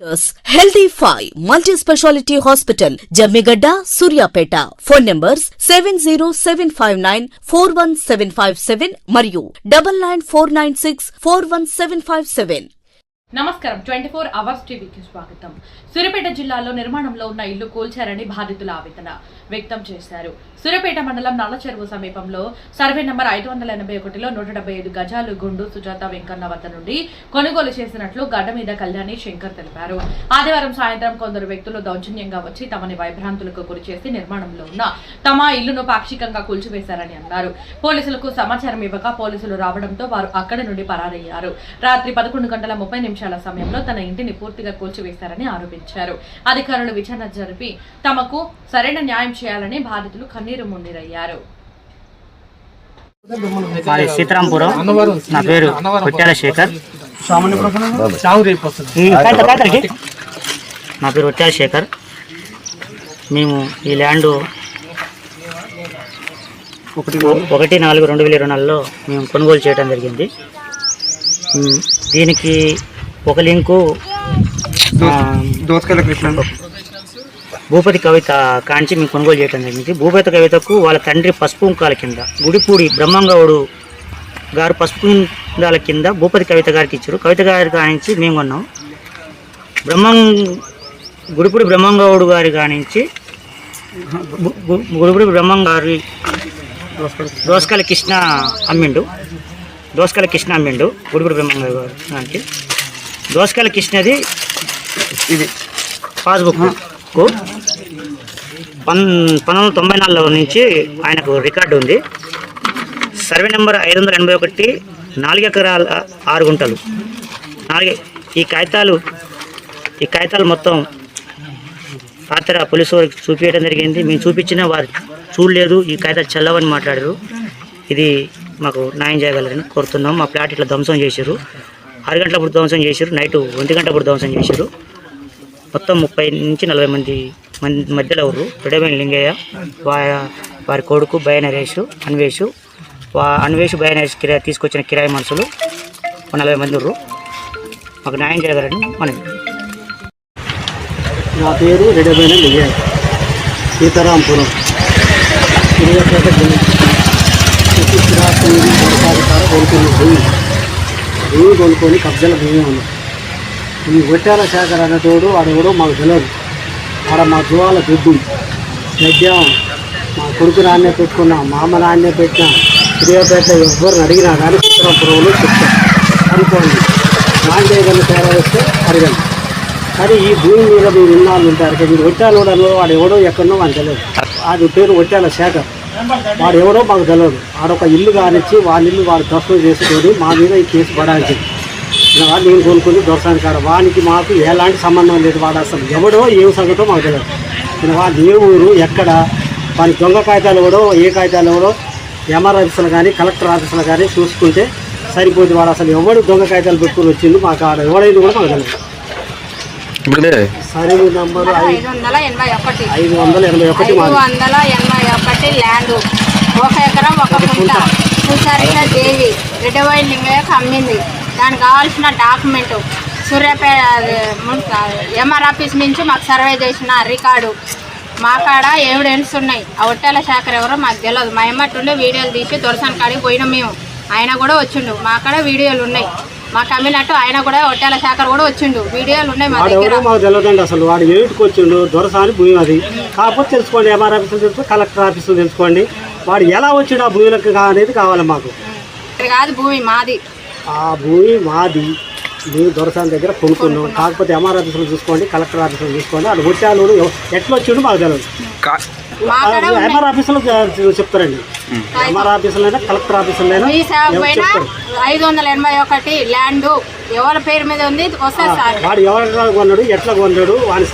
Healthy five multi speciality hospital Jammigadda Suryapet phone numbers seven zero seven five nine four one seven five seven మరియు double nine four nine six four one seven five seven నమస్కారం. Twenty four hours టీవీకి స్వాగతం. సూర్యపేట జిల్లాలో నిర్మాణంలో ఉన్న ఇల్లు కూల్చారని బాధితుల ఆవేదన వ్యక్తం చేశారు. సూర్యపేట మండలం నల్లచెరువు సమీపంలో సర్వే నంబర్ ఐదు వందల ఎనభై ఒకటిలో నూట డెబ్బై ఐదు గజాలు గుండు సుజాత వెంకన్న వద్ద నుండి కొనుగోలు చేసినట్లు గడ్డ మీద కళ్యాణి శంకర్ తెలిపారు. ఆదివారం సాయంత్రం కొందరు వ్యక్తులు దౌర్జన్యంగా వచ్చి తమని వైభ్రాంతులకు గురి చేసి నిర్మాణంలో ఉన్న తమ ఇల్లును పాక్షికంగా కూల్చివేశారని అన్నారు. పోలీసులకు సమాచారం ఇవ్వక పోలీసులు రావడంతో వారు అక్కడి నుండి పరారయ్యారు. రాత్రి పదకొండు గంటల ముప్పై నిమిషాల సమయంలో తన ఇంటిని పూర్తిగా కూల్చివేశారని ఆరోపించారు. అధికారులు విచారణ జరిపి తమకు సరైన న్యాయం చేయాలని బాధితులు కన్నీరు మున్నీరయ్యారు. మాది సీతారాంపురం. నా పేరు కొట్యాల శేఖర్. నా పేరు కొట్యాల శేఖర్. మేము ఈ ల్యాండ్ ఒకటి ఒకటి నాలుగు రెండు వేల ఇరవై నాలుగులో మేము కొనుగోలు చేయడం జరిగింది. దీనికి ఒక లింకు దోసకాయల కృష్ణ. భూపతి కవిత కాంచి మేము కొనుగోలు చేయడం జరిగింది. భూపతి కవితకు వాళ్ళ తండ్రి పసుపు కుంకాల కింద గుడిపూడి బ్రహ్మంగౌడు గారు పసుపు కుంకాల కింద భూపతి కవిత గారికి ఇచ్చారు. కవిత గారి కానించి మేము కొన్నాం. బ్రహ్మం గుడిపూడి బ్రహ్మంగౌడు గారి కానించి గుడిపూడి బ్రహ్మం గారి దోసకాయల కృష్ణ అమ్మిండు. దోసకాయల కృష్ణ అమ్మిండు గుడిపూడి బ్రహ్మంగౌడు గారు దానికి దోసకాయల కృష్ణది ఇది పాస్బుక్. కు పన్ పంతొమ్మిది వందల తొంభై నాలుగులో నుంచి ఆయనకు రికార్డు ఉంది. సర్వే నెంబర్ ఐదు వందల ఎనభై ఒకటి నాలుగు ఎకరాల ఆరు గుంటలు. నాలుగు ఈ కాగితాలు ఈ కాగితాలు మొత్తం రాత్రి ఆ పోలీసు వారికి చూపించడం జరిగింది. మేము చూపించినా వారు చూడలేదు. ఈ కాగితాలు చల్లవని మాట్లాడారు. ఇది మాకు న్యాయం చేయగలరని కోరుతున్నాం. మా ప్లాట్ ఇట్లా ధ్వంసం చేశారు. ఆరు గంటలప్పుడు ధ్వంసం చేశారు. నైట్ ఒంటి గంటప్పుడు ధ్వంసం చేశారు. మొత్తం ముప్పై నుంచి నలభై మంది మంది మధ్యలో ఎవరు రెడమైన లింగయ్య వా వారి కొడుకు భయ నరేష్ అన్వేష్. వా అన్వేష్ భయ నరేష్ తీసుకొచ్చిన కిరాయి మనుషులు ఒక నలభై మంది ఉర్రు. మాకు న్యాయం చేయగలరని మనం. నా పేరు రెడబైన లింగయ్య. సీతారాంపురం. సూర్యాపేట భూమి. భూమి కొనుక్కొని కబ్జాల భూమి ఉంది ఈ వట్టాల శాఖర్ అనేటోడు వాడు కూడా మాకు తెలియదు ఆడ మా జువాల దుడ్డు. నద్యాం మా కొడుకు నాన్నే పెట్టుకున్నా మా అమ్మ నాన్నే పెట్టిన ప్రియపేట ఎవరిని అడిగినా కానీ చిత్రాపురంలో చెప్తాం. అనుకోండి. నాన్న ఏదైనా తేడా వస్తే అడగండి. కానీ ఈ భూమి మీద మీరు ఇన్నాళ్ళు ఉంటారు. కదా మీరు ఒట్టాలోడలో వాడు ఎవడో ఎక్కడో వాడు తెలియదు వాడి పేరు వట్టాల శేఖర్ వాడు ఎవడో మాకు తెలియదు ఆడొక ఇల్లు కానిచ్చి వాళ్ళ ఇల్లు వాడు దర్శనం చేసుకొని మా మీద ఈ కేసు పడాల్సింది. నేను కొనుక్కొని దొరసాని కాడ వానికి మాకు ఎలాంటి సంబంధం లేదు. వాడు అసలు ఎవడో ఏం సంగతో మాకు తెలియదు. వాడు ఏ ఊరు ఎక్కడ వాని దొంగ కాగితాలు ఎవడో ఏ కాగితాలు ఎవడో ఎంఆర్ ఆఫీసులు కానీ కలెక్టర్ ఆఫీసులు కానీ చూసుకుంటే సరిపోతుంది వాడు అసలు ఎవడు దొంగ కాగితాలు పెట్టుకొని వచ్చింది మాకు ఆడ ఎవడైంది కూడా మాకు తెలియదు. నంబరు ఐ- ఐదు వందల ఎనభై ఒకటి. ఐదు వందల ఎనభై ఒకటి ఐదు మాది వందల ఎనభై ఒకటి ల్యాండ్. ఒక ఎకరం ఒక గుంట. సుచరిత దేవి లింగయ్యకు అమ్మింది. దానికి కావాల్సిన డాక్యుమెంట్. సూర్యాపేట ఎంఆర్ ఆఫీస్ నుంచి మాకు సర్వే చేసిన రికార్డు. మా కాడ ఎవిడెన్స్ ఉన్నాయి. ఆ ఒట్టేల శాఖర్ ఎవరో మాకు తెలియదు మా ఎమ్మటుండే వీడియోలు తీసి దొరసాని కాడికి పోయినాం మేము. ఆయన కూడా వచ్చిండు. మా కాడ వీడియోలు ఉన్నాయి. మాకు అమ్మినట్టు ఆయన కూడా ఒట్టేల శాఖర్ కూడా వచ్చిండు. వీడియోలు ఉన్నాయి మా దగ్గర. మాకు తెలియదండి అసలు. వాడు ఏమిటికి వచ్చిండు. దొరసాని భూమి అది. కాకపోతే తెలుసుకోండి ఎంఆర్ ఆఫీసులు తెలుసుకో కలెక్టర్ ఆఫీసులు తెలుసుకోండి. వాడు ఎలా వచ్చిండు ఆ భూమిలకు అనేది కావాలి మాకు. కాదు భూమి మాది. ఆ భూమి మాది. మేము దొరసాని దగ్గర కొనుక్కున్నాం. కాకపోతే ఎంఆర్ ఆఫీసులు చూసుకోండి కలెక్టర్ ఆఫీసులు చూసుకోండి. అది వచ్చాడు ఎట్లా వచ్చిండు మాకు తెలియదు. ఎంఆర్ ఆఫీసులో చెప్తారండి. ఎంఆర్ ఆఫీసులైనా కలెక్టర్ ఆఫీసులైనా? ఐదు వందల ఎనభై ఒకటి ల్యాండ్. ఎవరి పేరు మీద ఉంది? సార్. వాడు ఎవరు కొన్నాడు? ఎట్లా కొన్నాడు? వాని